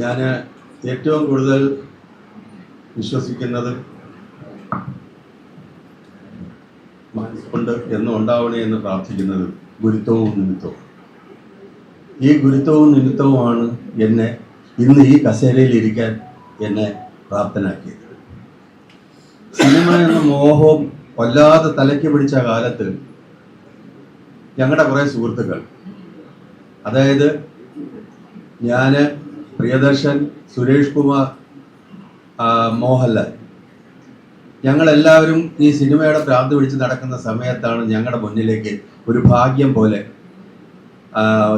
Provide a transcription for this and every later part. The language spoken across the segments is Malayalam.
ഞാൻ ഏറ്റവും കൂടുതൽ വിശ്വസിക്കുന്നത് മനസ്സുകൊണ്ട് എന്നും ഉണ്ടാവണേ എന്ന് പ്രാർത്ഥിക്കുന്നത് ഗുരുത്വവും നിമിത്തവും. ഈ ഗുരുത്വവും നിമിത്തവുമാണ് എന്നെ ഇന്ന് ഈ കസേരയിൽ ഇരിക്കാൻ എന്നെ പ്രാപ്തനാക്കിയത്. സിനിമ എന്ന മോഹവും വല്ലാതെ തലയ്ക്ക് പിടിച്ച കാലത്ത് ഞങ്ങളുടെ കുറേ സുഹൃത്തുക്കൾ അതായത് ഞാൻ പ്രിയദർശൻ സുരേഷ് കുമാർ മോഹൻലാൽ. ഞങ്ങളെല്ലാവരും ഈ സിനിമയുടെ പ്രാന്തി പിടിച്ച് നടക്കുന്ന സമയത്താണ് ഞങ്ങളുടെ മുന്നിലേക്ക് ഒരു ഭാഗ്യം പോലെ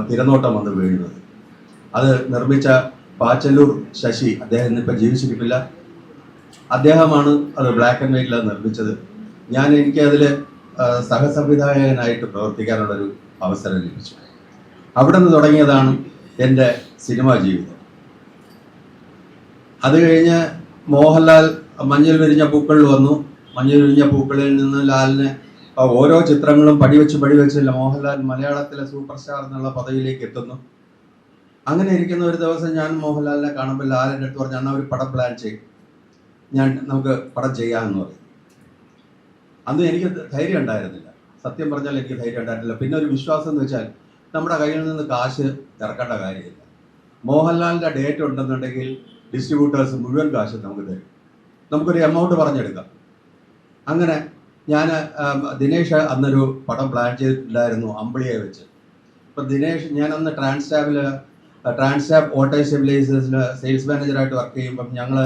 തിരനോട്ടം വന്ന് വീഴുന്നത്. അത് നിർമ്മിച്ച പാച്ചല്ലൂർ ശശി അദ്ദേഹം ഇന്നിപ്പോൾ ജീവിച്ചിരിപ്പില്ല. അദ്ദേഹമാണ് അത് ബ്ലാക്ക് ആൻഡ് വൈറ്റിൽ നിർമ്മിച്ചത്. ഞാൻ എനിക്ക് അതിൽ സഹസംവിധായകനായിട്ട് പ്രവർത്തിക്കാനുള്ളൊരു അവസരം ലഭിച്ചു. അവിടെ നിന്ന് തുടങ്ങിയതാണ് എന്റെ സിനിമാ ജീവിതം. അത് കഴിഞ്ഞ് മോഹൻലാൽ മഞ്ഞൾ വിരിഞ്ഞ പൂക്കളിൽ വന്നു. മഞ്ഞൾ വിരിഞ്ഞ പൂക്കളിൽ നിന്ന് ലാലിന് ഓരോ ചിത്രങ്ങളും പടിവെച്ച് പടിവെച്ചില്ല മോഹൻലാൽ മലയാളത്തിലെ സൂപ്പർ സ്റ്റാർ എന്നുള്ള പദവിയിലേക്ക് എത്തുന്നു. അങ്ങനെ ഇരിക്കുന്ന ഒരു ദിവസം ഞാൻ മോഹൻലാലിനെ കാണുമ്പോൾ ലാലിന്റെ അടുത്ത് പറഞ്ഞു അണ്ണാ ഒരു പടം പ്ലാൻ ചെയ്യും. ഞാൻ നമുക്ക് പടം ചെയ്യാമെന്ന് പറയും അന്ന് എനിക്ക് ധൈര്യം ഉണ്ടായിരുന്നില്ല. സത്യം പറഞ്ഞാൽ എനിക്ക് ധൈര്യം ഉണ്ടായിരുന്നില്ല. പിന്നെ ഒരു വിശ്വാസം എന്ന് വെച്ചാൽ നമ്മുടെ കയ്യിൽ നിന്ന് കാശ് ഇറക്കേണ്ട കാര്യമില്ല. മോഹൻലാലിന്റെ ഡേറ്റ് ഉണ്ടെന്നുണ്ടെങ്കിൽ ഡിസ്ട്രിബ്യൂട്ടേഴ്സ് മുഴുവൻ കാശ് നമുക്ക് തരും. നമുക്കൊരു എമൗണ്ട് പറഞ്ഞെടുക്കാം. അങ്ങനെ ഞാൻ ദിനേഷ് അന്നൊരു പടം പ്ലാൻ ചെയ്തിട്ടുണ്ടായിരുന്നു അമ്പിളിയെ വെച്ച്. അപ്പം ദിനേഷ് ഞാൻ അന്ന് ട്രാൻസ്റ്റാബിൽ ട്രാൻസ്റ്റാബ് ഓട്ടോ സ്റ്റെബിലൈസേഴ്സിൽ സെയിൽസ് മാനേജറായിട്ട് വർക്ക് ചെയ്യുമ്പം ഞങ്ങൾ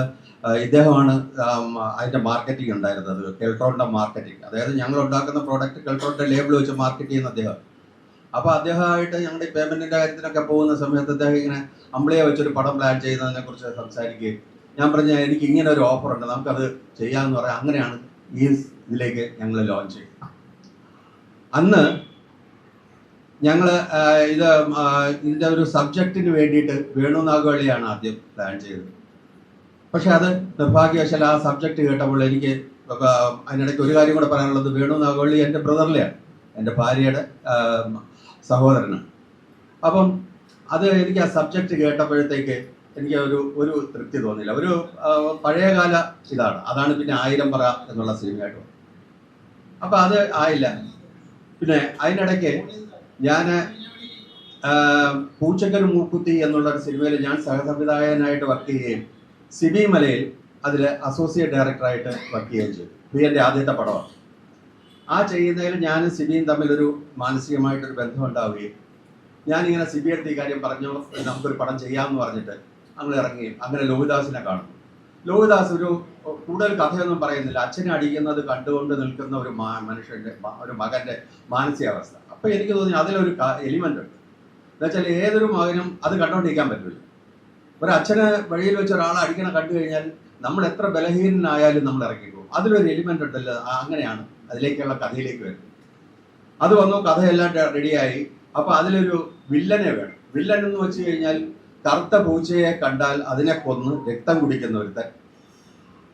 ഇദ്ദേഹമാണ് അതിന്റെ മാർക്കറ്റിംഗ് ഉണ്ടായിരുന്നത് കെൽട്രോണിന്റെ മാർക്കറ്റിംഗ് അതായത് ഞങ്ങൾ ഉണ്ടാക്കുന്ന പ്രോഡക്റ്റ് കെൽട്രോണിന്റെ ലേബിൾ വെച്ച് മാർക്കറ്റ് ചെയ്യുന്ന അദ്ദേഹം. അപ്പോൾ അദ്ദേഹമായിട്ട് ഞങ്ങളുടെ ഈ പേയ്മെന്റിന്റെ കാര്യത്തിനൊക്കെ പോകുന്ന സമയത്ത് അദ്ദേഹം ഇങ്ങനെ അമ്പിളിയെ വെച്ചൊരു പടം പ്ലാൻ ചെയ്യുന്നതിനെ കുറിച്ച് സംസാരിക്കുകയും ഞാൻ പറഞ്ഞ എനിക്ക് ഇങ്ങനെ ഒരു ഓഫർ ഉണ്ട്. നമുക്കത് ചെയ്യാന്ന് പറയാം. അങ്ങനെയാണ് ഈ ഇതിലേക്ക് ഞങ്ങൾ ലോഞ്ച് ചെയ്തത്. അന്ന് ഞങ്ങൾ ഇത് ഇതിന്റെ ഒരു സബ്ജക്റ്റിന് വേണ്ടിയിട്ട് വേണു നാഗവള്ളിയാണ് ആദ്യം പ്ലാൻ ചെയ്തത്. പക്ഷെ അത് നിർഭാഗ്യവശാൽ ആ സബ്ജക്റ്റ് കേട്ടപ്പോൾ എനിക്ക് അതിനിടയ്ക്ക് ഒരു കാര്യം കൂടെ പറയാനുള്ളത്. വേണു നാഗവള്ളി എന്റെ ബ്രദറിലെയാണ് എന്റെ ഭാര്യയുടെ സഹോദരനാണ് അപ്പം അത് എനിക്ക് ആ സബ്ജക്റ്റ് കേട്ടപ്പോഴത്തേക്ക് എനിക്ക് ഒരു ഒരു തൃപ്തി തോന്നിയില്ല. ഒരു പഴയകാല ഇതാണ്. അതാണ് പിന്നെ ആയിരം പറ എന്നുള്ള സിനിമയായിട്ട്. അപ്പം അത് ആയില്ല. പിന്നെ അതിനിടയ്ക്ക് ഞാൻ പൂച്ചക്കൽ മൂക്കുത്തി എന്നുള്ള ഒരു സിനിമയിൽ ഞാൻ സഹസംവിധായകനായിട്ട് വർക്ക് ചെയ്യുകയും സിബി മലയിൽ അതിൽ അസോസിയേറ്റ് ഡയറക്ടറായിട്ട് വർക്ക് ചെയ്യുകയും ചെയ്തു. ഇത് എന്റെ ആദ്യത്തെ പടമാണ്. ആ ചെയ്യുന്നതിൽ ഞാനും സിബിയും തമ്മിലൊരു മാനസികമായിട്ടൊരു ബന്ധം ഉണ്ടാവുകയും ഞാനിങ്ങനെ സിബി അടുത്ത് ഈ കാര്യം പറഞ്ഞു നമുക്കൊരു പടം ചെയ്യാമെന്ന് പറഞ്ഞിട്ട് അങ്ങനെ ഇറങ്ങുകയും അങ്ങനെ ലോഹിദാസിനെ കാണുന്നു ലോഹിദാസ് ഒരു കൂടുതൽ കഥയൊന്നും പറയുന്നില്ല. അച്ഛനെ അടിക്കുന്നത് കണ്ടുകൊണ്ട് നിൽക്കുന്ന ഒരു മനുഷ്യന്റെ ഒരു മകന്റെ മാനസികാവസ്ഥ. അപ്പൊ എനിക്ക് തോന്നി അതിലൊരു എലിമെന്റ് ഉണ്ട്. എന്നുവെച്ചാൽ ഏതൊരു മകനും അത് കണ്ടോണ്ടിരിക്കാൻ പറ്റില്ല. ഒരു അച്ഛനെ വഴിയിൽ വെച്ച് ഒരാളെ അടിക്കണ കണ്ടു കഴിഞ്ഞാൽ നമ്മൾ എത്ര ബലഹീനനായാലും നമ്മൾ ഇറങ്ങിപ്പോകും. അതിലൊരു എലിമെന്റ് ഉണ്ടല്ലോ. അങ്ങനെയാണ്. അതിലേക്കുള്ള കഥയിലേക്ക് വരുന്നത്. അത് വന്നു കഥയെല്ലാം റെഡിയായി അപ്പൊ അതിലൊരു വില്ലനെ വേണം. വില്ലൻ എന്ന് വെച്ച് കഴിഞ്ഞാൽ കറുത്ത പൂച്ചയെ കണ്ടാൽ അതിനെ കൊന്ന് രക്തം കുടിക്കുന്ന ഒരുത്തൻ.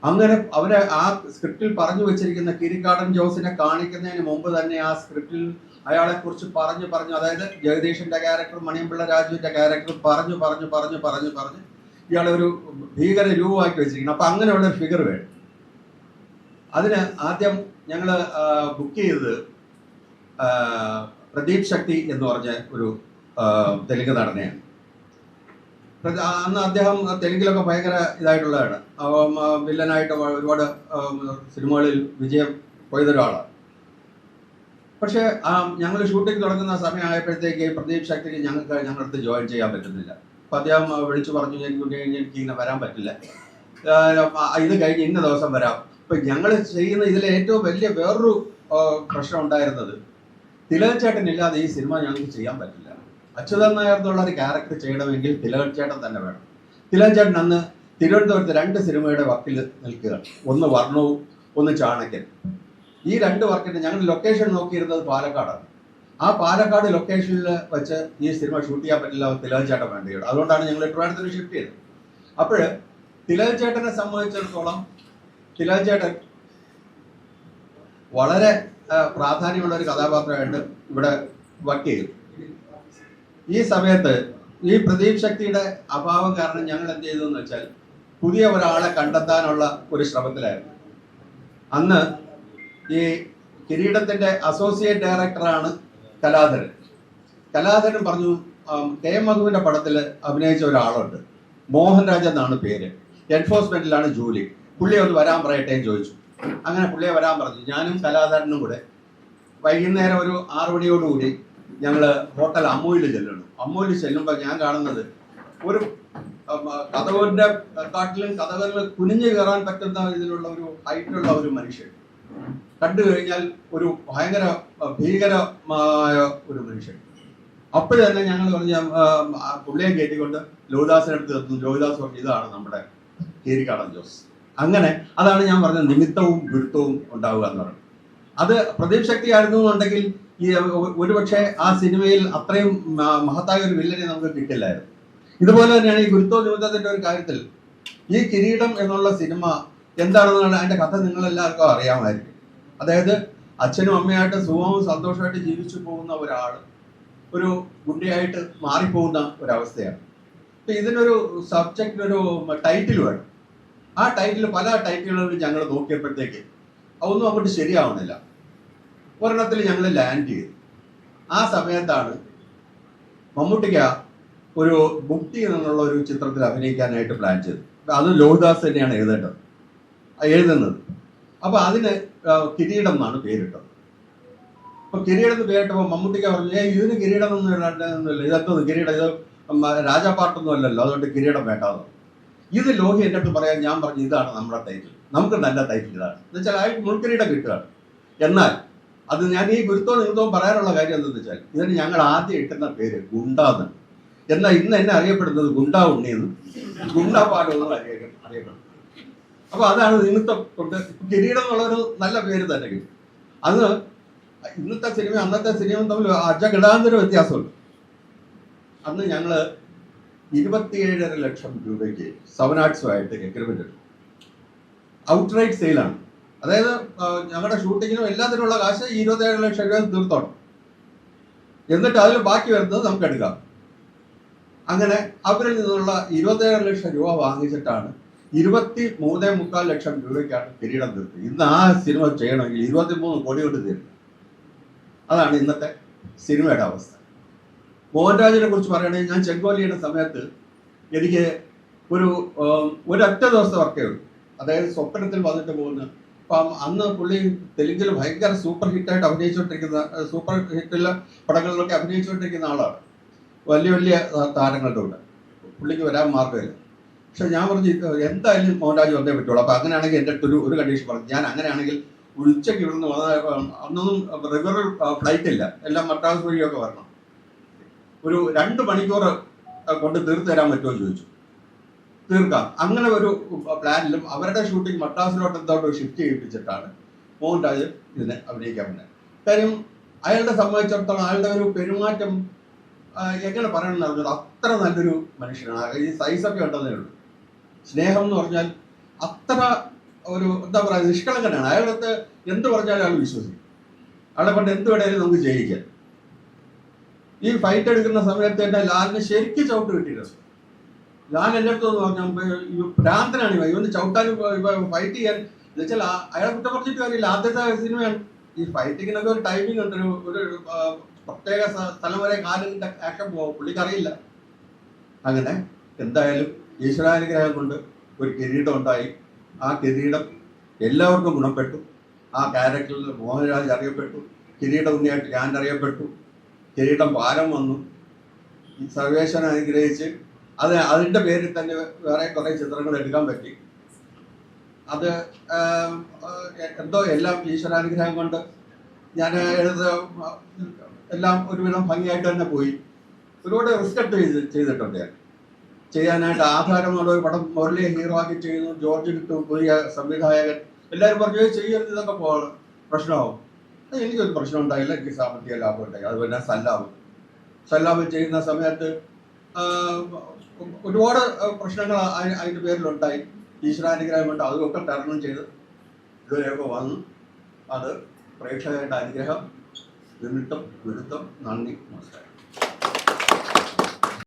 അങ്ങനെ അവരെ ആ സ്ക്രിപ്റ്റിൽ പറഞ്ഞു വെച്ചിരിക്കുന്ന കിരിക്കാടൻ ജോസിനെ കാണിക്കുന്നതിന് മുമ്പ് തന്നെ ആ സ്ക്രിപ്റ്റിൽ അയാളെ കുറിച്ച് പറഞ്ഞു പറഞ്ഞു. അതായത് ജഗദീഷിന്റെ ക്യാരക്ടർ മണിയമ്പിള്ള രാജുവിന്റെ ക്യാരക്ടർ പറഞ്ഞു പറഞ്ഞു പറഞ്ഞു പറഞ്ഞു പറഞ്ഞു ഇയാളൊരു ഭീകര രൂപമാക്കി വെച്ചിരിക്കണം അപ്പൊ അങ്ങനെയുള്ള ഫിഗർ വേണം. അതിന് ആദ്യം ഞങ്ങൾ ബുക്ക് ചെയ്തത് പ്രദീപ് ശക്തി എന്ന് പറഞ്ഞ ഒരു തെലുങ്ക് നടനെയാണ്. അന്ന് അദ്ദേഹം തെലുങ്കിലൊക്കെ ഭയങ്കര ഇതായിട്ടുള്ളതാണ്. വില്ലനായിട്ട് ഒരുപാട് സിനിമകളിൽ വിജയം കൊയ്ത ഒരാളാണ് പക്ഷേ ഞങ്ങൾ ഷൂട്ടിംഗ് തുടങ്ങുന്ന സമയമായപ്പോഴത്തേക്ക് പ്രദീപ് ശക്തിക്ക് ഞങ്ങൾക്ക് ഞങ്ങളുടെ അടുത്ത് ജോയിൻ ചെയ്യാൻ പറ്റുന്നില്ല. അപ്പം അദ്ദേഹം വിളിച്ചു പറഞ്ഞു എനിക്ക് എനിക്ക് ഇങ്ങനെ വരാൻ പറ്റില്ല. ഇത് കഴിഞ്ഞ് ഇന്ന ദിവസം വരാം. ഇപ്പം ഞങ്ങൾ ചെയ്യുന്ന ഇതിലെ ഏറ്റവും വലിയ വേറൊരു പ്രശ്നം ഉണ്ടായിരുന്നത് തിലകച്ചേട്ടൻ ഇല്ലാതെ ഈ സിനിമ ഞങ്ങൾക്ക് ചെയ്യാൻ പറ്റില്ല. അച്യുതൻ നായർ എന്നുള്ള ഒരു ക്യാരക്ടർ ചെയ്യണമെങ്കിൽ തിലകച്ചേട്ടൻ തന്നെ വേണം. തിലകച്ചേട്ടൻ അന്ന് തിരുവനന്തപുരത്ത് രണ്ട് സിനിമയുടെ വർക്കിൽ നിൽക്കുക ഒന്ന് വർണവും ഒന്ന് ചാണക്യൻ. ഈ രണ്ട് വർക്കിന്റെ ഞങ്ങൾ ലൊക്കേഷൻ നോക്കിയിരുന്നത് പാലക്കാടാണ്. ആ പാലക്കാട് ലൊക്കേഷനിൽ വെച്ച് ഈ സിനിമ ഷൂട്ട് ചെയ്യാൻ പറ്റില്ല തിലകച്ചേട്ടൻ വേണ്ടിയാണ് അതുകൊണ്ടാണ് ഞങ്ങൾ ട്രിവാൻഡ്രത്തിന് ഷിഫ്റ്റ് ചെയ്തത്. അപ്പോൾ തിലകച്ചേട്ടനെ സംബന്ധിച്ചിടത്തോളം തിലകച്ചേട്ടൻ വളരെ പ്രാധാന്യമുള്ള ഒരു കഥാപാത്രമായിട്ട് ഇവിടെ വർക്ക് ചെയ്തു. ഈ സമയത്ത് ഈ പ്രദീപ് ശക്തിയുടെ അഭാവം കാരണം ഞങ്ങൾ എന്ത് ചെയ്തു എന്ന് വെച്ചാൽ പുതിയ ഒരാളെ കണ്ടെത്താനുള്ള ഒരു ശ്രമത്തിലായിരുന്നു. അന്ന് ഈ കിരീടത്തിന്റെ അസോസിയേറ്റ് ഡയറക്ടറാണ് കലാധരൻ. കലാധരൻ പറഞ്ഞു കെ എം മധുവിന്റെ പടത്തിൽ അഭിനയിച്ച ഒരാളുണ്ട്. മോഹൻരാജ് എന്നാണ് പേര്. എൻഫോഴ്സ്മെന്റിലാണ് ജോലി. പുള്ളി ഒന്ന് വരാൻ പറയട്ടെ എന്ന് ചോദിച്ചു. അങ്ങനെ പുള്ളിയെ വരാൻ പറഞ്ഞു. ഞാനും കലാധാരനും കൂടെ വൈകുന്നേരം ഒരു ആറു മണിയോടുകൂടി ഞങ്ങൾ ഹോട്ടൽ അമ്മൂയിൽ ചെല്ലുന്നു അമ്മൂയിൽ ചെല്ലുമ്പോൾ ഞാൻ കാണുന്നത് ഒരു ഉം, കഥവിന്റെ കാട്ടിലും കഥകളിൽ കുനിഞ്ഞു കയറാൻ പറ്റുന്ന ഇതിലുള്ള ഒരു ഹൈറ്റുള്ള ഒരു മനുഷ്യൻ. കണ്ടു കഴിഞ്ഞാൽ ഒരു ഭയങ്കര ഭീകരമായ ഒരു മനുഷ്യൻ. അപ്പോൾ തന്നെ ഞങ്ങൾ പറഞ്ഞ പുള്ളിയെ കയറ്റിക്കൊണ്ട് ലോഹിദാസിനടുത്ത് എത്തുന്നു. ലോഹിദാസ് പറഞ്ഞു ഇതാണ് നമ്മുടെ കീരിക്കാടൻ ജോസ്. അങ്ങനെ അതാണ് ഞാൻ പറഞ്ഞ നിമിത്തവും വിടുത്തവും ഉണ്ടാവുക എന്ന് പറയുന്നത്. അത് പ്രദീപ് ശക്തി ആയിരുന്നു എന്നുണ്ടെങ്കിൽ ഈ ഒരുപക്ഷെ ആ സിനിമയിൽ അത്രയും മഹത്തായ ഒരു വില്ലനെ നമുക്ക് കിട്ടില്ലായിരുന്നു. ഇതുപോലെ തന്നെയാണ് ഈ ഗുരുത്വ നിമിത്തത്തിന്റെ ഒരു കാര്യത്തിൽ ഈ കിരീടം എന്നുള്ള സിനിമ എന്താണെന്നാണ് അതിന്റെ കഥ നിങ്ങളെല്ലാവർക്കും അറിയാമായിരിക്കും. അതായത് അച്ഛനും അമ്മയായിട്ട് സുഖവും സന്തോഷമായിട്ട് ജീവിച്ചു പോകുന്ന ഒരാൾ ഒരു ഗുണ്ടയായിട്ട് മാറിപ്പോകുന്ന ഒരവസ്ഥയാണ്. ഇതിനൊരു സബ്ജക്റ്റ് ഒരു ടൈറ്റിൽ വേണം. ആ ടൈറ്റിൽ പല ടൈറ്റിലുകളും ഞങ്ങൾ നോക്കിയപ്പോഴത്തേക്ക് അതൊന്നും അങ്ങോട്ട് ശരിയാവുന്നില്ല. ഒരെണ്ണത്തിൽ ഞങ്ങൾ ലാൻഡ് ചെയ്തു. ആ സമയത്താണ് മമ്മൂട്ടിക്ക ഒരു ബുക്തി എന്നുള്ള ഒരു ചിത്രത്തിൽ അഭിനയിക്കാനായിട്ട് പ്ലാൻ ചെയ്തു അത് ലോഹിദാസ് തന്നെയാണ് എഴുതേണ്ടത്. എഴുതുന്നത്. അപ്പൊ അതിന് കിരീടം എന്നാണ് പേരിട്ടത്. അപ്പൊ കിരീടം എന്ന് പേരിട്ടപ്പോൾ മമ്മൂട്ടിക്ക പറഞ്ഞു ഏ ഇതിന് കിരീടം ഒന്നും ഇതെന്തോ കിരീടം? ഇത് രാജാപാട്ടൊന്നും അല്ലല്ലോ. അതുകൊണ്ട് കിരീടം വേണ്ടാന്ന് ഇത് ലോഹി അടുത്ത് പറയാൻ ഞാൻ പറഞ്ഞു ഇതാണ് നമ്മുടെ ടൈറ്റിൽ നമുക്ക് നല്ല ടൈറ്റിൽ ഇതാണ്. എന്ന് വെച്ചാൽ അയാൾ മുൾക്കരിയുടെ കിട്ടുകയാണ് എന്നാൽ അത് ഞാൻ ഈ ഗുരുത്തോ നിമിത്തവും പറയാനുള്ള കാര്യം എന്തെന്ന് വെച്ചാൽ ഇതിന് ഞങ്ങൾ ആദ്യം ഇട്ടുന്ന പേര് ഗുണ്ടാന്ന്. എന്നാൽ ഇന്ന് എന്നെ അറിയപ്പെടുന്നത് ഗുണ്ടാ ഉണ്ണിയെന്നും. ഗുണ്ടാ പാലമെന്നും അറിയ- അറിയപ്പെടുന്നത് അപ്പൊ അതാണ് നിമിത്തം കൊണ്ട് കിരീടം എന്നുള്ളൊരു നല്ല പേര് തന്നെ അത് ഇന്നത്തെ സിനിമ അന്നത്തെ സിനിമയും തമ്മിൽ അജഗടാന്തര വ്യത്യാസമുണ്ട്. അന്ന് ഞങ്ങൾ ഇരുപത്തിയേഴര ലക്ഷം രൂപയ്ക്ക് സെവൻ ആയിട്ട് എഗ്രിമെന്റ് എടുത്തു. ഔട്ട്റൈറ്റ് സെയിലാണ് അതായത് ഞങ്ങളുടെ ഷൂട്ടിങ്ങിനും എല്ലാത്തിനുമുള്ള കാശ് ഇരുപത്തിയേഴ് ലക്ഷം രൂപ തീർത്തോണം. എന്നിട്ട് അതിൽ ബാക്കി വരുന്നത് നമുക്ക് എടുക്കാം. അങ്ങനെ അവരിൽ നിന്നുള്ള ഇരുപത്തിയേഴ് ലക്ഷം രൂപ വാങ്ങിച്ചിട്ടാണ് ഇരുപത്തി മൂന്നേ മുക്കാൽ ലക്ഷം രൂപയ്ക്കാണ് കിരീടം തീർത്തത്. ഇന്ന് ആ സിനിമ ചെയ്യണമെങ്കിൽ ഇരുപത്തി മൂന്ന് കോടി കൊണ്ട് തീരും. അതാണ് ഇന്നത്തെ സിനിമയുടെ അവസ്ഥ. മോഹൻരാജിനെ കുറിച്ച് പറയുകയാണെങ്കിൽ ഞാൻ ചെങ്കോലിയുടെ സമയത്ത് എനിക്ക് ഒരു ഒരൊറ്റ ദിവസത്തെ വർക്കേ ഉള്ളൂ അതായത് സ്വപ്നത്തിൽ വന്നിട്ട് പോകുന്ന അപ്പം അന്ന് പുള്ളി തെലുങ്കിൽ ഭയങ്കര സൂപ്പർ ഹിറ്റായിട്ട് അഭിനയിച്ചുകൊണ്ടിരിക്കുന്ന സൂപ്പർ ഹിറ്റുള്ള പടങ്ങളിലൊക്കെ അഭിനയിച്ചുകൊണ്ടിരിക്കുന്ന ആളാണ്. വലിയ വലിയ താരങ്ങളുടെ കൂടെ. പുള്ളിക്ക് വരാൻ മാർഗമില്ല പക്ഷെ ഞാൻ പറഞ്ഞു എന്തായാലും മോഹൻരാജ് വന്നേ പറ്റുള്ളൂ. അപ്പം അങ്ങനെയാണെങ്കിൽ എന്റെ അടുത്തൊരു ഒരു കണ്ടീഷൻ പറഞ്ഞു. ഞാൻ അങ്ങനെയാണെങ്കിൽ ഉച്ചയ്ക്ക് ഇവിടുന്ന് അന്നൊന്നും റെഗുലർ ഫ്ലൈറ്റ് ഇല്ല. എല്ലാം മദ്രാസ് വഴിയൊക്കെ വരണം. ഒരു രണ്ട് മണിക്കൂർ കൊണ്ട് തീർത്തു തരാൻ പറ്റുമോ ചോദിച്ചു. തീർക്കാം. അങ്ങനെ ഒരു പ്ലാനിലും അവരുടെ ഷൂട്ടിംഗ് മദ്രാസിലോട്ട് എന്തോട്ട് ഷിഫ്റ്റ് ചെയ്യിപ്പിച്ചിട്ടാണ് മോഹൻരാജ് ഇതിനെ അഭിനയിക്കാൻ പറ്റുന്നത് കാര്യം അയാളുടെ സംബന്ധിച്ചിടത്തോളം അയാളുടെ ഒരു പെരുമാറ്റം എങ്ങനെ പറയണം എന്ന് പറഞ്ഞാൽ അത്ര നല്ലൊരു മനുഷ്യനാണ്. ഈ സൈസൊക്കെ ഉണ്ടെന്നേ ഉള്ളൂ. സ്നേഹം എന്ന് പറഞ്ഞാൽ അത്ര ഒരു എന്താ പറയുക നിഷ്കളങ്കനാണ്. അയാളടുത്ത് എന്ത് പറഞ്ഞാലും അയാൾ വിശ്വസിക്കും. അയാളെ കൊണ്ട് എന്ത് വേണേലും നമുക്ക് ജയിക്കാം. ഈ ഫൈറ്റ് എടുക്കുന്ന സമയത്ത് എന്റെ ലാലിന് ശരിക്കും ചവിട്ട് കിട്ടിയിട്ടുണ്ട് ലാൽ എന്റെ അടുത്ത് പറഞ്ഞു ഭ്രാന്തനാണ് ഇവ ഇവന് ചവിട്ടാനും ഫൈറ്റ് ചെയ്യാൻ എന്ന് വെച്ചാൽ അയാളെ കുറ്റം പറഞ്ഞിട്ട് കാര്യമില്ല. ആദ്യത്തെ സിനിമയാണ്. ഈ ഫൈറ്റിങ്ങിനൊക്കെ ഒരു ടൈമിംഗ് ഉണ്ട്. ഒരു പ്രത്യേക സ്ഥ- സ്ഥലം വരെ കാലിന്റെ ആക്ഷൻ പോകും പുള്ളിക്കറിയില്ല അങ്ങനെ എന്തായാലും ഈശ്വരാനുഗ്രഹം കൊണ്ട് ഒരു കിരീടം ഉണ്ടായി. ആ കിരീടം എല്ലാവർക്കും ഗുണപ്പെട്ടു. ആ ക്യാരക്ടറിൽ മോഹൻരാജ് അറിയപ്പെട്ടു. കിരീട ഉണ്ണിയായിട്ട് ഞാൻ അറിയപ്പെട്ടു. കിരീടം പാരം വന്നു. സർവേശ്വരൻ അനുഗ്രഹിച്ച് അത് അതിന്റെ പേരിൽ തന്നെ വേറെ കുറേ ചിത്രങ്ങൾ എടുക്കാൻ പറ്റി. അത് എന്തോ എല്ലാം ഈശ്വരാനുഗ്രഹം കൊണ്ട് ഞാൻ എഴുത എല്ലാം ഒരുവിധം ഭംഗിയായിട്ട് തന്നെ പോയി. ഒരുപാട് റിസ്ക് ചെയ്ത് ചെയ്തിട്ടുണ്ട് ഞാൻ. ചെയ്യാനായിട്ട് ആധാരം എന്നുള്ള ഒരു പടം മുരളിയെ ഹീറോ ആക്കി ചെയ്യുന്നു ജോർജ് കിട്ടും പുതിയ സംവിധായകൻ. എല്ലാവരും പറഞ്ഞു "ഏയ് ചെയ്യരുത് ഇതൊക്കെ പോകണം പ്രശ്നമാവും. എനിക്കൊരു പ്രശ്നം ഉണ്ടായില്ല എനിക്ക് സാമ്പത്തിക ലാഭം ഉണ്ടായി. അതുപോലെ തന്നെ സല്ലാബ്. ചെയ്യുന്ന സമയത്ത് ഒരുപാട് പ്രശ്നങ്ങൾ അതിന്റെ പേരിലുണ്ടായി. ഈശ്വരാനുഗ്രഹം കൊണ്ട് അതൊക്കെ തരണം ചെയ്ത് ഇതുവരെയൊക്കെ വന്നു. അത് പ്രേക്ഷകരുടെ അനുഗ്രഹം. നിമിത്തം ഗുരുത്വം നന്ദി. നമസ്കാരം.